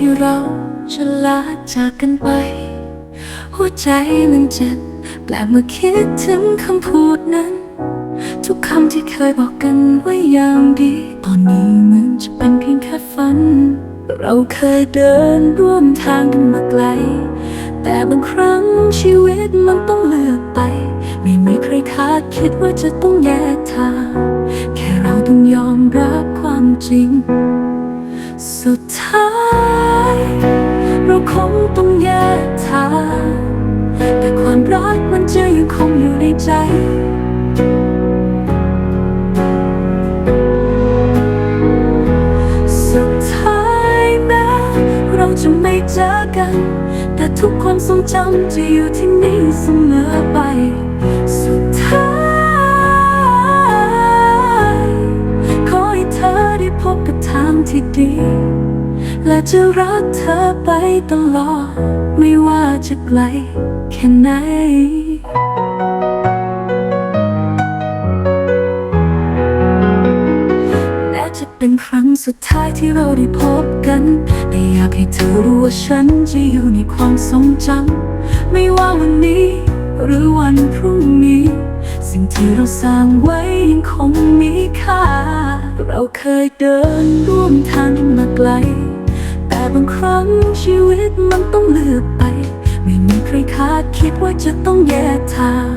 ที่เราจะลาจากกันไป หัวใจมันเจ็บแปลกเมื่อคิดถึงคำพูดนั้น ทุกคำที่เคยบอกกันไว้อย่างดี ตอนนี้เหมือนจะเป็นเพียงแค่ฝัน เราเคยเดินร่วมทางกันมาไกล แต่บางครั้งชีวิตมันต้องเลือกไป ไม่มีใครคาดคิดว่าจะต้องแยกทาง แค่เราต้องยอมรับความจริง สุดท้าย เราคงต้องแยกทางแต่ความรักมันจะยังคงอยู่ในใจสุดท้ายแม้เราจะไม่เจอกัน แต่ทุกความทรงจำจะอยู่ที่นี่เสมอไป และจะรักเธอไปตลอด ไม่ว่าจะไกลแค่ไหนแม้จะเป็นครั้งสุดท้ายที่เราได้พบกัน แต่อยากให้เธอรู้ว่าฉันจะอยู่ในความทรงจำ ไม่ว่าวันนี้ หรือวันพรุ่งนี้ สิ่งที่เราสร้างไว้ยังคงมีค่า เราเคยเดินร่วมทางมาไกล บางครั้งชีวิตมันต้องเลือกไป ไม่มีใครคาดคิดว่าจะต้องแยกทาง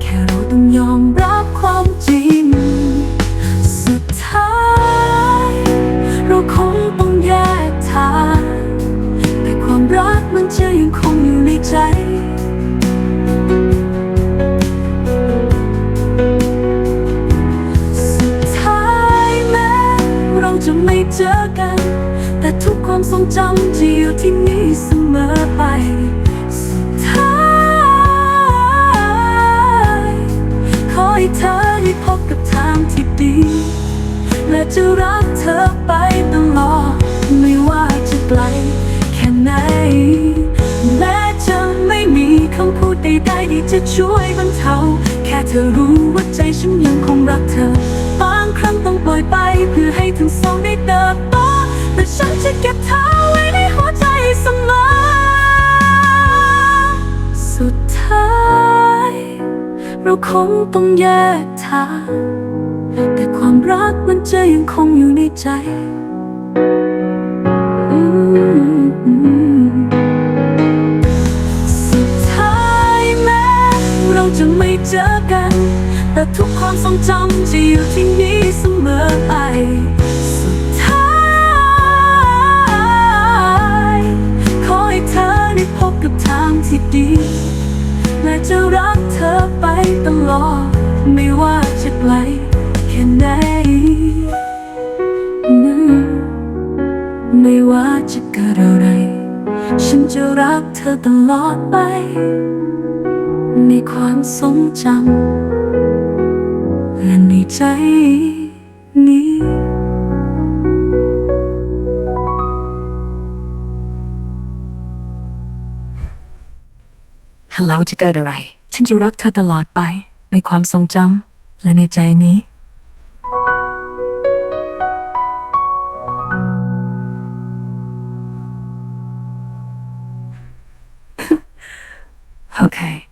แค่เราต้องยอมรับความจริง สุดท้าย เราคงต้องแยกทาง แต่ความรักมันจะยังคงอยู่ในใจ จำจะอยู่ที่นี่เสมอไป สุดท้ายขอให้เธอได้พบกับทางที่ดี และจะรักเธอไปตลอด ไม่ว่าจะไกลแค่ไหน และจะไม่มีคำพูดใดๆที่จะช่วยบรรเทา แค่เธอรู้ว่าใจฉันยังคงรักเธอ บางครั้งต้องปล่อยไปเพื่อให้ทั้งสองได้เติบโตแต่ฉันจะเก็บ เราคงต้องแยกทาง แต่ความรักมันจะยังคงอยู่ในใจสุดท้ายแม้เราจะไม่เจอกัน แต่ทุกความทรงจำจะอยู่ที่นี่เสมอไปสุดท้ายขอให้เธอได้พบกับทางที่ดี จะรักเธอไปตลอด ไม่ว่าจะไกลแค่ไหน ไม่ว่าจะเกิดอะไร ฉันจะรักเธอตลอดไป ในความทรงจำและในใจนี้ เราจะเกิดอะไร ฉันจะรักเธอตลอดไป ในความทรงจำและในใจนี้โอเค